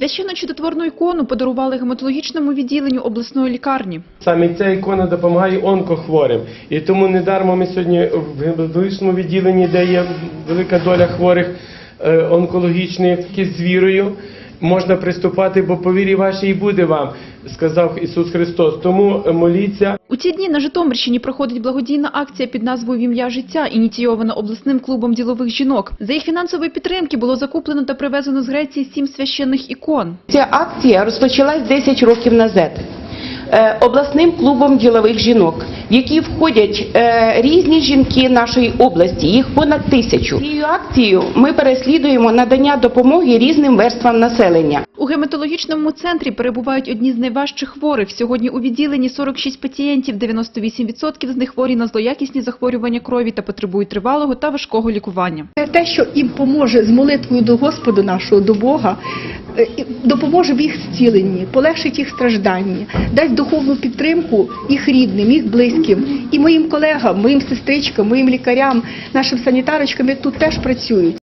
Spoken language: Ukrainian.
Священно чудотворну ікону подарували гематологічному відділенню обласної лікарні. Саме ця ікона допомагає онкохворим. І тому недармо ми сьогодні в гематологічному відділенні, де є велика доля хворих е, онкологічних, з вірою можна приступати, бо повірі вашій буде вам, сказав Ісус Христос. Тому е, моліться. У ці дні на Житомирщині проходить благодійна акція під назвою «В ім'я життя, ініційована обласним клубом ділових жінок. За їх фінансової підтримки було закуплено та привезено з Греції сім священних ікон. Ця акція розпочалась 10 років назад е, обласним клубом ділових жінок, в які входять е, різні жінки нашої області, їх понад тисячу. Цією акцією ми переслідуємо надання допомоги різним верствам населення. У гематологічному центрі перебувають одні з найважчих хворих. Сьогодні у відділенні 46 пацієнтів, 98% з них хворі на злоякісні захворювання крові та потребують тривалого та важкого лікування. Те, що їм поможе з молитвою до Господа нашого, до Бога, е, допоможе в їх зціленні, полегшить їх стражданні, дасть духовну підтримку їх рідним, їх близьким, і моїм колегам, моїм сестричкам, моїм лікарям, нашим санітарочкам, які тут теж працюють.